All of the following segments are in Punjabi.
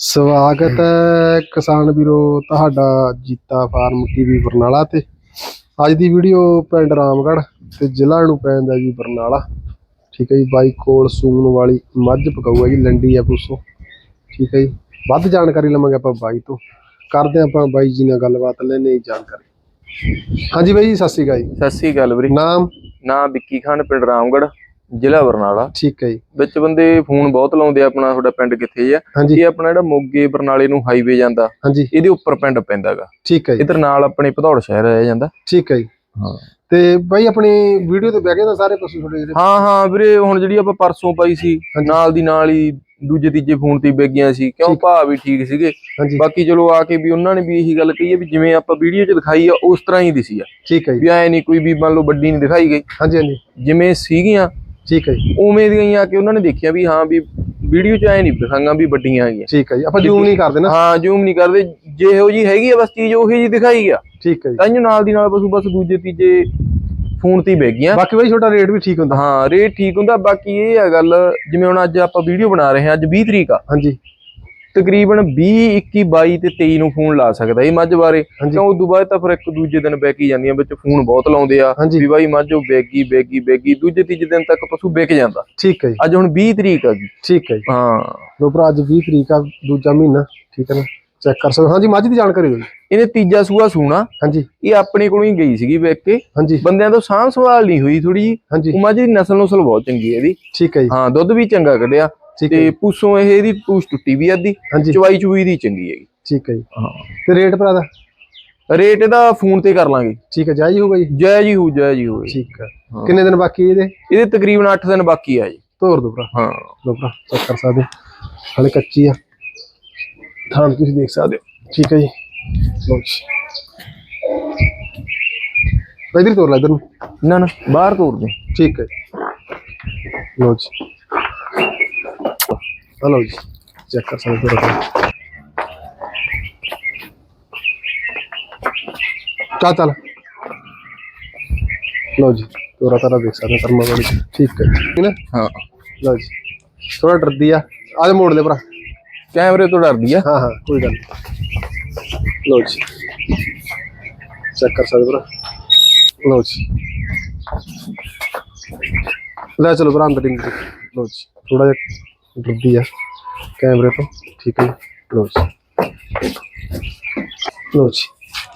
ਸਵਾਗਤ ਹੈ ਕਿਸਾਨ ਵੀਰੋ ਤੁਹਾਡਾ ਜੀਤਾ ਫਾਰਮ ਟੀਵੀ ਬਰਨਾਲਾ ਤੇ। ਅੱਜ ਦੀ ਵੀਡੀਓ ਪਿੰਡ ਰਾਮਗੜ੍ਹ ਤੇ ਜ਼ਿਲ੍ਹਾ ਨੂੰ ਪੈਂਦਾ ਜੀ ਬਰਨਾਲਾ। ਠੀਕ ਹੈ ਜੀ ਬਾਈ ਕੋਲ ਸੂਣ ਵਾਲੀ ਮੱਝ ਪਕਾਊ ਹੈ ਜੀ ਲੰਡੀ ਆ ਪੁੱਸੋ ਠੀਕ ਹੈ ਜੀ ਵੱਧ ਜਾਣਕਾਰੀ ਲਵਾਂਗੇ ਆਪਾਂ ਬਾਈ ਤੋਂ। ਕਰਦੇ ਆਪਾਂ ਬਾਈ ਜੀ ਨਾਲ ਗੱਲਬਾਤ ਲੈਣੇ ਜਾਣਕਾਰੀ। ਹਾਂਜੀ ਬਾਈ ਜੀ ਸਤਿ ਸ਼੍ਰੀ ਅਕਾਲ ਜੀ। ਸਤਿ ਸ੍ਰੀ ਅਕਾਲ ਵੀਰੇ। ਨਾਮ? ਨਾਂ ਵਿੱਕੀ ਖਾਨ ਪਿੰਡ ਰਾਮਗੜ੍ਹ। ਜ਼ਿਲ੍ਹਾ ਬਰਨਾਲਾ। ਠੀਕ ਹੈ ਜੀ। ਵਿੱਚ ਬੰਦੇ ਫੋਨ ਬਹੁਤ ਲਾਉਂਦੇ ਆ ਆਪਣਾ ਤੁਹਾਡਾ ਪਿੰਡ ਕਿੱਥੇ ਆ। ਇਹ ਆਪਣਾ ਜਿਹੜਾ ਮੋਗੇ ਬਰਨਾਲੇ ਨੂੰ ਹਾਈਵੇ ਜਾਂਦਾ ਇਹਦੇ ਉੱਪਰ ਪਿੰਡ ਪੈਂਦਾਗਾ। ਠੀਕ ਹੈ ਜੀ। ਇਧਰ ਨਾਲ ਆਪਣੇ ਭਦੌੜ ਸ਼ਹਿਰ ਆ ਜਾਂਦਾ। ਠੀਕ ਹੈ ਜੀ। ਹਾਂ। ਤੇ ਬਾਈ ਆਪਣੀ ਵੀਡੀਓ ਤੇ ਬਹਿ ਗਏ ਤਾਂ ਸਾਰੇ ਪਸ਼ੂ ਤੁਹਾਡੇ ਜਿਹੜੇ ਹਾਂ ਹਾਂ ਵੀਰੇ ਹੁਣ ਜਿਹੜੀ ਆਪਾਂ ਪਰਸੋਂ ਪਾਈ ਸੀ। ਨਾਲ ਦੀ ਨਾਲ ਹੀ ਦੂਜੇ ਤੀਜੇ ਫੋਨ ਤੇ ਵਿਕ ਸੀ ਕਿਉਂ। ਭਾਅ ਵੀ ਠੀਕ ਸੀਗੇ। ਬਾਕੀ ਚਲੋ ਆ ਕੇ ਵੀ ਉਹਨਾਂ ਨੇ ਵੀ ਇਹੀ ਗੱਲ ਕਹੀ ਹੈ ਵੀ ਜਿਵੇਂ ਆਪਾਂ ਵੀਡੀਓ 'ਚ ਦਿਖਾਈ ਆ ਉਸ ਤਰ੍ਹਾਂ ਹੀ ਦਿਸੀ ਆ। ਠੀਕ ਹੈ ਵੀ ਐ ਨਹੀਂ ਕੋਈ ਵੀ ਮੰਨ ਲਓ ਵੱਡੀ ਨਹੀਂ ਦਿਖਾਈ ਗਈ। ਹਾਂਜੀ ਹਾਂਜੀ। ਜਿਵੇਂ ਸੀਗੀਆਂ ਠੀਕ ਹੈ ਜੀ। ਉਵੇਂ ਦੀਆਂ ਹੀ ਆ ਕੇ ਉਹਨਾਂ ਨੇ ਦੇਖਿਆ ਵੀ ਹਾਂ ਵੀ ਵੀਡੀਓ 'ਚ ਐ ਨਹੀਂ ਦਿਖਾਈਆਂ ਵੀ ਵੱਡੀਆਂ ਹੈਗੀਆਂ। ਠੀਕ ਹੈ ਜੀ। ਆਪਾਂ ਜ਼ੂਮ ਨਹੀਂ ਕਰਦੇ ਨਾ। ਹਾਂ ਜ਼ੂਮ ਨਹੀਂ ਕਰਦੇ। ਜਿਹੋ ਜੀ ਹੈਗੀ ਆ ਬਸ ਚੀਜ਼ ਉਹੀ ਜੀ ਦਿਖਾਈ ਆ। ਠੀਕ ਹੈ ਜੀ। ਤਾਂ ਨਾਲ ਦੀ ਨਾਲ ਬਸ ਬਸ ਦੂਜੇ ਤੀਜੇ ਫੋਨ ਤੇ ਬਹਿ ਗਈਆਂ। ਬਾਕੀ ਬਾਈ ਛੋਟਾ ਰੇਟ ਵੀ ਠੀਕ ਹੁੰਦਾ। ਹਾਂ ਰੇਟ ਠੀਕ ਹੁੰਦਾ। ਬਾਕੀ ਇਹ ਆ ਗੱਲ ਜਿਵੇਂ ਹੁਣ ਅੱਜ ਆਪਾਂ ਵੀਡੀਓ ਬਣਾ ਰਹੇ ਹਾਂ ਅੱਜ 20 ਤਰੀਕ ਆ। ਹਾਂਜੀ। ਤਕਰੀਬਨ 20 21 22 ਤੇ 23 ਨੂੰ ਫੋਨ ਲਾ ਸਕਦਾ ਇਹ ਮੱਝ ਬਾਰੇ। ਕਿਉਂ ਉਦੋਂ ਬਾਅਦ ਤਾਂ ਫਿਰ ਇੱਕ ਦੂਜੇ ਦਿਨ ਬੈਕੀ ਜਾਂਦੀਆਂ ਵਿੱਚ ਫੋਨ ਬਹੁਤ ਲਾਉਂਦੇ ਆ। ਵੀ ਬਾਈ ਮੱਝ ਉਹ ਬੈਗੀ ਬੈਗੀ ਬੈਗੀ ਦੂਜੇ ਤੀਜੇ ਦਿਨ ਤੱਕ ਪਸ਼ੂ ਵਿਕ ਜਾਂਦਾ। ਠੀਕ ਹੈ ਜੀ। ਅੱਜ ਹੁਣ 20 ਤਰੀਕ ਆ ਗਈ ਠੀਕ ਹੈ ਜੀ। ਹਾਂ। ਲੋ ਭਰਾ ਅੱਜ 20 ਤਰੀਕ ਆ ਦੂਜਾ ਮਹੀਨਾ ਠੀਕ ਹੈ ਨਾ? ਚੈੱਕ ਕਰ ਸਕਦੇ ਹੋ। ਹਾਂਜੀ ਮੱਝ ਦੀ ਜਾਣਕਾਰੀ ਦਿਓ ਜੀ। ਇਹਨੇ ਤੀਜਾ ਸੂਆ ਸੂਣਾ। ਹਾਂਜੀ। ਇਹ ਆਪਣੇ ਕੋਲੋਂ ਹੀ ਗਈ ਸੀਗੀ ਵੇਖ ਕੇ। ਹਾਂਜੀ। ਬੰਦਿਆਂ ਤੋਂ ਸਾਂਭ ਸੰਭਾਲ ਨਹੀਂ ਹੋਈ ਥੋੜੀ ਜੀ ਹਾਂਜੀ। ਉਹ ਮੱਝ ਦੀ ਨਸਲ ਨੁਸਲ ਬਹੁਤ ਚੰਗੀ ਹੈ ਇਹਦੀ। ਠੀਕ ਹੈ ਜੀ। ਹਾਂ ਦੁੱਧ ਵੀ ਚੰਗਾ ਕੱਢਿਆ। ਤੇ ਜੀ, ਪੂਸੋਂ ਇਹ ਇਹਦੀ ਪੂਛ ਟੁੱਟੀ ਵੀ ਅੱਧੀ ਹਾਂਜੀ। ਚਵਾਈ ਚੁਈ ਦੀ ਚੰਗੀ ਹੈਗੀ। ਠੀਕ ਹੈ ਜੀ। ਹਾਂ। ਤੇ ਰੇਟ ਭਰਾ ਦਾ? ਰੇਟ ਇਹਦਾ ਫੋਨ ਤੇ ਕਰ ਲਾਂਗੇ। ਠੀਕ ਹੈ ਜਾਈ ਹੋਊਗਾ ਜੀ? ਜੈ ਜੀ ਹੋ ਜੈ ਜੀ। ਹੋ ਠੀਕ ਹੈ। ਕਿੰਨੇ ਦਿਨ ਬਾਕੀ ਇਹਦੇ? ਇਹਦੇ ਤਕਰੀਬਨ 8 ਦਿਨ ਬਾਕੀ ਆ ਜੀ। ਤੋਰ ਦੋ ਭਰਾ। ਹਾਂ। ਲੋ ਭਰਾ ਚੈੱਕ ਕਰ ਸਕਦੇ। ਹਾਲੇ ਕੱਚੀ ਆ। ਥਾਂ ਤੁਸੀਂ ਦੇਖ ਸਕਦੇ ਹੋ। ਠੀਕ ਹੈ ਜੀ। ਲੋ ਜੀ। ਇਧਰ ਤੋਰ ਲੈ ਇਧਰ ਨੂੰ। ਨਾ ਨਾ ਬਾਹਰ ਤੋਰ ਦੇ। ਠੀਕ ਹੈ ਲੋ ਜੀ। ਹਲੋ ਜੀ ਚੈੱਕ ਕਰ ਸਕਦੇ ਹੋ ਚਾ ਚੱਲ ਲੋ ਜੀ ਤੋਰਾ ਤਾਰਾ ਦੇਖ ਸਕਦੇ ਹੋ ਕਰਮਾ ਵਾਲੀ। ਠੀਕ ਹੈ ਠੀਕ ਨਾ? ਹਾਂ। ਲੋ ਜੀ ਥੋੜਾ ਡਰਦੀ ਆ। ਆਜ ਮੋੜ ਲੈ ਭਰਾ। ਕੈਮਰੇ ਤੋਂ ਡਰਦੀ ਆ। ਹਾਂ ਹਾਂ ਕੋਈ ਗੱਲ ਨਹੀਂ ਲੋ ਜੀ। ਚੈੱਕ ਕਰ ਸਕਦੇ ਭਰਾ। ਲੋ ਜੀ। ਲੈ ਚਲੋ ਭਰਾ ਅੰਦਰ ਇੰਦਰ ਲੋ ਜੀ ਥੋੜਾ ਜਿਹਾ ਡਰਦੀ ਆ। ਕੈਮਰੇ ਤੋਂ, ਠੀਕ ਹੈ ਜੀ। ਲੋ ਜੀ। ਲੋ ਜੀ।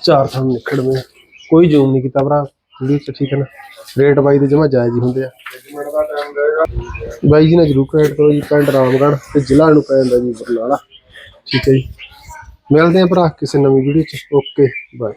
ਚਾਰ ਥਾਂ ਨਿਕੜਵੇਂ ਕੋਈ ਜ਼ੂਮ ਨਹੀਂ ਕੀਤਾ ਭਰਾ। ਵੀਡੀਓ ਚ ਠੀਕ ਹੈ ਨਾ। ਰੇਟ ਬਾਈ ਦੇ ਜਮਾ ਜਾਇਜ਼ ਹੀ ਹੁੰਦੇ ਆ। ਬਾਈ ਜੀ ਨੇ ਜਰੂਰ ਕ੍ਰੈਡਿਟ ਕਰੋ ਜੀ, ਪਿੰਡ ਰਾਮਗੜ੍ਹ ਤੇ ਜ਼ਿਲ੍ਹਾ ਨੂੰ ਪੈ ਜਾਂਦਾ ਜੀ, ਬਰਨਾਲਾ। ਠੀਕ ਹੈ ਜੀ। ਮਿਲਦੇ ਆ ਭਰਾ ਕਿਸੇ ਨਵੀਂ ਵੀਡੀਓ ਚ। Okay, bye.